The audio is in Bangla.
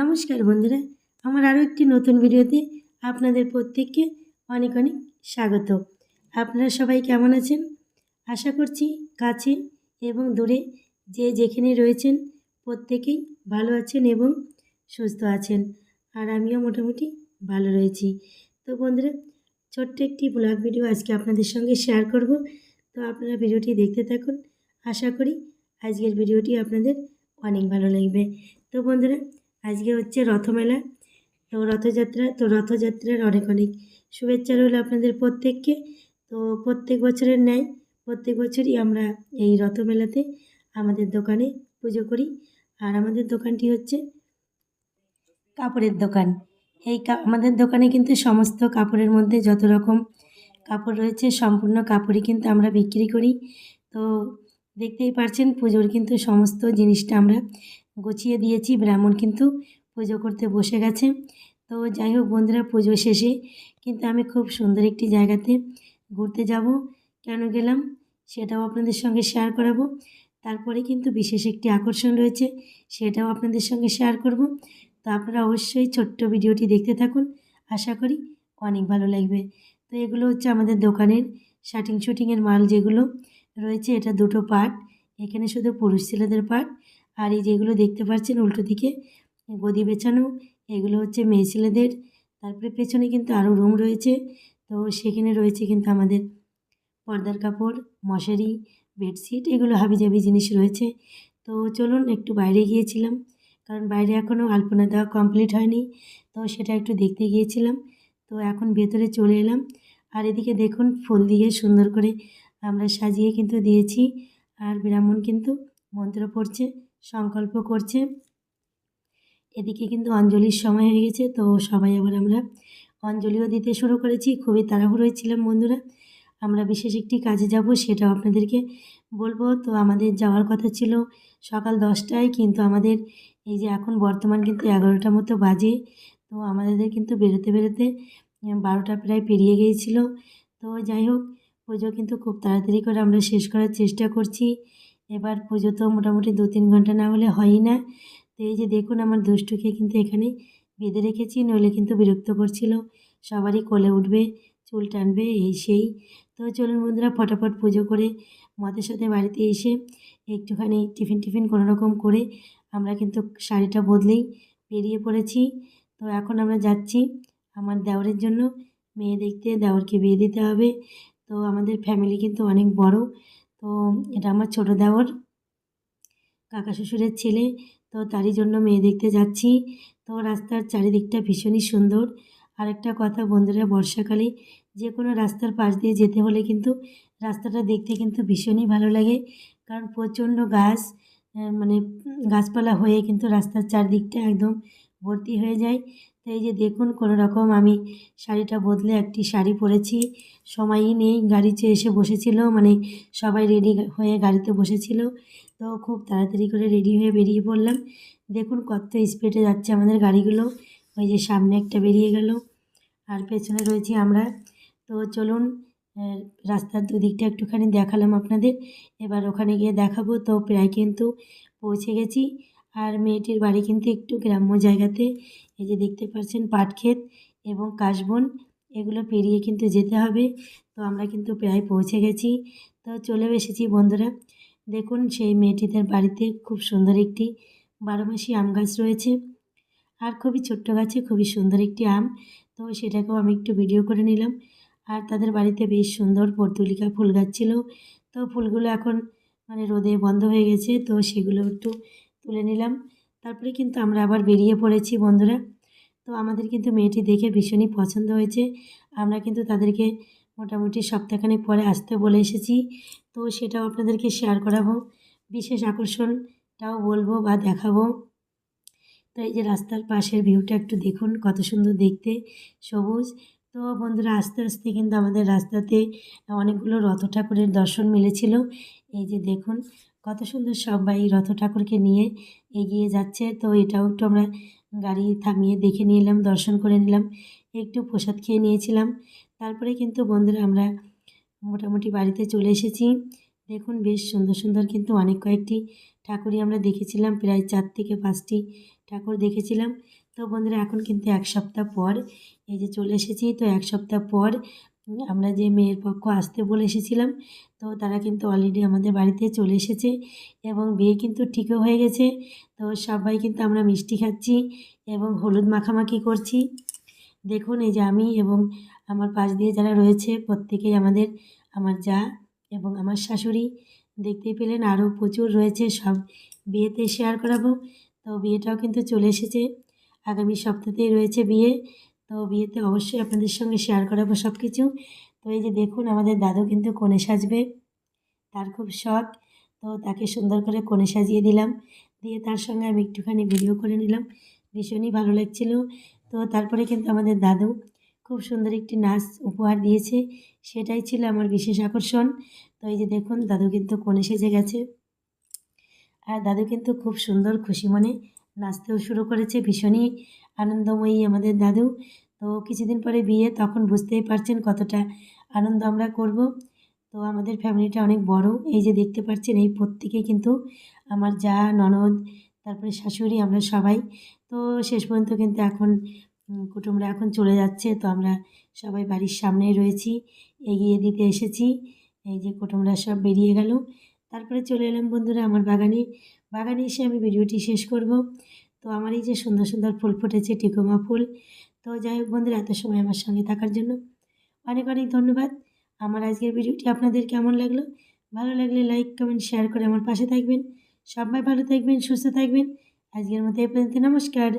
নমস্কার বন্ধুরা, আমার আরও একটি নতুন ভিডিওতে আপনাদের প্রত্যেককে অনেক অনেক স্বাগত। আপনারা সবাই কেমন আছেন? আশা করছি কাছে এবং দূরে যে যেখানে রয়েছেন প্রত্যেকেই ভালো আছেন এবং সুস্থ আছেন, আর আমিও মোটামুটি ভালো রয়েছি। তো বন্ধুরা, ছোট্ট একটি ব্লগ ভিডিও আজকে আপনাদের সঙ্গে শেয়ার করব। তো আপনারা ভিডিওটি দেখতে থাকুন। আশা করি আজকের ভিডিওটি আপনাদের অনেক ভালো লাগবে। তো বন্ধুরা আজকে হচ্ছে রথমেলা। তো রথযাত্রা, তো রথযাত্রার অনেক অনেক শুভেচ্ছা রইল আপনাদের প্রত্যেককে। তো প্রত্যেক বছরের ন্যায়, প্রত্যেক বছরই আমরা এই রথমেলাতে আমাদের দোকানে পুজো করি। আর আমাদের দোকানটি হচ্ছে কাপড়ের দোকান। এই আমাদের দোকানে কিন্তু সমস্ত কাপড়ের মধ্যে যত রকম কাপড় রয়েছে, সম্পূর্ণ কাপড়ই কিন্তু আমরা বিক্রি করি। তো দেখতেই পারছেন পুজোর কিন্তু সমস্ত জিনিসটা আমরা গুছিয়ে দিয়েছি। ব্রাহ্মণ কিন্তু পুজো করতে বসে গেছে। তো যাই হোক বন্ধুরা, পুজো শেষে কিন্তু আমি খুব সুন্দর একটি জায়গাতে ঘুরতে যাব। কেন গেলাম সেটাও আপনাদের সঙ্গে শেয়ার করাবো। তারপরে কিন্তু বিশেষ একটি আকর্ষণ রয়েছে, সেটাও আপনাদের সঙ্গে শেয়ার করব। তো আপনারা অবশ্যই ছোট্ট ভিডিওটি দেখতে থাকুন। আশা করি অনেক ভালো লাগবে। তো এগুলো হচ্ছে আমাদের দোকানের শাটিং শুটিংয়ের মাল যেগুলো রয়েছে, এটা দুটো পার্ট এখানে শুধু পুরুষ ছেলেদের পার্ট আর এই যেগুলো দেখতে পাচ্ছেন উল্টো দিকে, গদি বেছানো এগুলো হচ্ছে মেয়ে ছেলেদের। তারপরে পেছনে কিন্তু আরও রুম রয়েছে। তো সেখানে রয়েছে কিন্তু আমাদের পর্দার কাপড়, মশারি, বেডশিট, এগুলো হাবিজাবি জিনিস রয়েছে। তো চলুন একটু বাইরে গিয়েছিলাম, কারণ বাইরে এখনও আলপনা দেওয়া কমপ্লিট হয়নি। তো সেটা একটু দেখতে গিয়েছিলাম। তো এখন ভেতরে চলে এলাম। আর এদিকে দেখুন ফুল দিয়ে সুন্দর করে আমরা সাজিয়ে কিন্তু দিয়েছি। আর ব্রাহ্মণ কিন্তু মন্ত্র পড়ছে। সংকল্প করছে। এদিকে কিন্তু অঞ্জলির সময় হয়ে গেছে, তো সবাই আবার আমরা অঞ্জলিও দিতে শুরু করেছি। খুবই তাড়াহুড়োয় ছিলাম বন্ধুরা। আমরা বিশেষ একটি কাজে যাব সেটাও আপনাদেরকে বলব। তো আমাদের যাওয়ার কথা ছিল সকাল দশটায়, কিন্তু আমাদের এই যে এখন বর্তমান কিন্তু এগারোটার মতো বাজে, তো আমাদের কিন্তু বেরোতে বেরোতে বারোটা প্রায় পেরিয়ে গিয়েছিল। তো যাই হোক, পুজো কিন্তু খুব তাড়াতাড়ি করে আমরা শেষ করার চেষ্টা করছি। এবার পুজো তো মোটামুটি দু তিন ঘণ্টা না হলে হয়ই না। তো এই যে দেখুন আমার দুষ্টুকে কিন্তু এখানে বেঁধে রেখেছি, নইলে কিন্তু বিরক্ত করছিল। সবারই কোলে উঠবে, চুল টানবে, এই সেই। তো চলুন বন্ধুরা, ফটাফট পুজো করে মতের সাথে বাড়িতে এসে একটুখানি টিফিন টিফিন কোনো রকম করে আমরা কিন্তু শাড়িটা বদলেই বেরিয়ে পড়েছি। তো এখন আমরা যাচ্ছি আমার দেওরের জন্য। মেয়ে দেখতে দেওরকে বিয়ে দিতে হবে। তো আমাদের ফ্যামিলি কিন্তু অনেক বড়। তো এটা আমার ছোটো দেওর। কাকা শ্বশুরের ছেলে, তো তারই জন্য মেয়ে দেখতে যাচ্ছি। তো রাস্তার চারিদিকটা ভীষণই সুন্দর। আর একটা কথা বন্ধুরা, বর্ষাকালে যে কোনো রাস্তার পাশ দিয়ে যেতে হলে কিন্তু রাস্তাটা দেখতে কিন্তু ভীষণই ভালো লাগে। কারণ প্রচণ্ড গাছ মানে গাছপালা হয়ে কিন্তু রাস্তার চারদিকটা একদম ভর্তি হয়ে যায়। এই যে দেখুন, কোনো রকম আমি শাড়িটা বদলে একটি শাড়ি পরেছি। সময়ই নেই, গাড়িতে এসে বসেছিল মানে সবাই রেডি হয়ে গাড়িতে বসেছিল। তো খুব তাড়াতাড়ি করে রেডি হয়ে বেরিয়ে পড়লাম। দেখুন কত স্পিডে যাচ্ছে আমাদের গাড়িগুলো। ওই যে সামনে একটা বেরিয়ে গেল, আর পেছনে রয়েছি আমরা। তো চলুন রাস্তার দুদিকটা একটুখানি দেখালাম আপনাদের। এবার ওখানে গিয়ে দেখাবো। তো প্রায় কিন্তু পৌঁছে গেছি। আর মেয়েটির বাড়ি কিন্তু একটু গ্রাম্য জায়গাতে। এই যে দেখতে পাচ্ছেন পাট ক্ষেত এবং কাশবন, এগুলো পেরিয়ে কিন্তু যেতে হবে। তো আমরা কিন্তু প্রায় পৌঁছে গেছি। তো চলেও এসেছি বন্ধুরা। দেখুন সেই মেয়েটিদের বাড়িতে খুব সুন্দর একটি বারো মাসি আম গাছ রয়েছে। আর খুবই ছোট্ট গাছে খুবই সুন্দর একটি আম। তো সেটাকেও আমি একটু ভিডিও করে নিলাম। আর তাদের বাড়িতে বেশ সুন্দর পর্তুলিকা ফুল গাছ ছিল। তো ফুলগুলো এখন মানে রোদে বন্ধ হয়ে গেছে। তো সেগুলো একটু তুলে নিলাম। তারপরে কিন্তু আমরা আবার বেরিয়ে পড়েছি বন্ধুরা। তো আমাদের কিন্তু মেয়েটি দেখে ভীষণই পছন্দ হয়েছে। আমরা কিন্তু তাদেরকে মোটামুটি সপ্তাহখানেক পরে আসতে বলে এসেছি। তো সেটাও আপনাদেরকে শেয়ার করাবো। বিশেষ আকর্ষণটাও বলব বা দেখাবো। তো এই যে রাস্তার পাশের ভিউটা একটু দেখুন, কত সুন্দর দেখতে, সবুজ। তো বন্ধুরা, আস্তে আস্তে কিন্তু আমাদের রাস্তাতে অনেকগুলো রথ ঠাকুরের দর্শন মিলেছিল। এই যে দেখুন কত সুন্দর সবাই রথ ঠাকুরকে নিয়ে এগিয়ে যাচ্ছে। তো এটাও একটু আমরা গাড়ি থামিয়ে দেখে নিলাম, দর্শন করে নিলাম, একটু প্রসাদ খেয়ে নিয়েছিলাম। তারপরে কিন্তু বন্ধুরা আমরা মোটামুটি বাড়িতে চলে এসেছি। দেখুন বেশ সুন্দর সুন্দর কিন্তু অনেক কয়েকটি ঠাকুরই আমরা দেখেছিলাম, প্রায় চার থেকে পাঁচটি ঠাকুর দেখেছিলাম। তো বন্ধুরা এখন কিন্তু এক সপ্তাহ পর এই যে চলে এসেছি। তো এক সপ্তাহ পর আমরা যে মেয়ের পক্ষ আসতে বলে এসেছিলাম, তো তারা কিন্তু অলরেডি আমাদের বাড়িতে চলে এসেছে এবং বিয়ে কিন্তু ঠিকও হয়ে গেছে। তো সবাই কিন্তু আমরা মিষ্টি খাচ্ছি এবং হলুদ মাখামাখি করছি। দেখুন এই যে আমি এবং আমার পাশ দিয়ে যারা রয়েছে প্রত্যেকেই আমাদের, আমার যা এবং আমার শাশুড়ি, দেখতে পেলেন আরও প্রচুর রয়েছে। সব বিয়েতে শেয়ার করাবো। তো বিয়েটাও কিন্তু চলে এসেছে। আগামী সপ্তাহতেই রয়েছে বিয়ে। তো বিয়েতে অবশ্যই আপনাদের সঙ্গে শেয়ার করাবো সব কিছু তো এই যে দেখুন, আমাদের দাদু কিন্তু কোণে সাজবে। তার খুব শখ। তো তাকে সুন্দর করে কোণে সাজিয়ে দিলাম। দিয়ে তার সঙ্গে আমি একটুখানি ভিডিও করে নিলাম। ভীষণই ভালো লাগছিল। তো তারপরে কিন্তু আমাদের দাদু খুব সুন্দর একটি নাচ উপহার দিয়েছে। সেটাই ছিল আমার বিশেষ আকর্ষণ। তো এই যে দেখুন, দাদু কিন্তু কনে সেজে গেছে। আর দাদু কিন্তু খুব সুন্দর খুশি মনে নাচতেও শুরু করেছে। ভীষণই আনন্দময়ী আমাদের দাদু। তো কিছুদিন পরে বিয়ে, তখন বুঝতেই পারছেন কতটা আনন্দ আমরা করব। তো আমাদের ফ্যামিলিটা অনেক বড়। এই যে দেখতে পাচ্ছেন, এই প্রত্যেকেই কিন্তু আমার যা ননদ, তারপরে শাশুড়ি, আমরা সবাই। তো শেষ পর্যন্ত কিন্তু এখন কুটুমরা এখন চলে যাচ্ছে। তো আমরা সবাই বাড়ির সামনেই রয়েছি, এগিয়ে দিতে এসেছি। এই যে কুটুমরা সব বেরিয়ে গেল। তারপরে চলে এলাম বন্ধুরা আমার বাগানে। বাগানে এসে আমি ভিডিওটি শেষ করব। তো আমার এই যে সুন্দর সুন্দর ফুল ফুটেছে, টিকোমা ফুল। তো যাই হোক বন্ধুরা, এত সময় আমার সঙ্গে থাকার জন্য অনেক অনেক ধন্যবাদ। আমার আজকের ভিডিওটি আপনাদের কেমন লাগল? ভালো লাগলে লাইক কমেন্ট শেয়ার করে আমার পাশে থাকবেন। সবাই ভালো থাকবেন, সুস্থ থাকবেন। আজকের মতো এ পর্যন্ত, নমস্কার।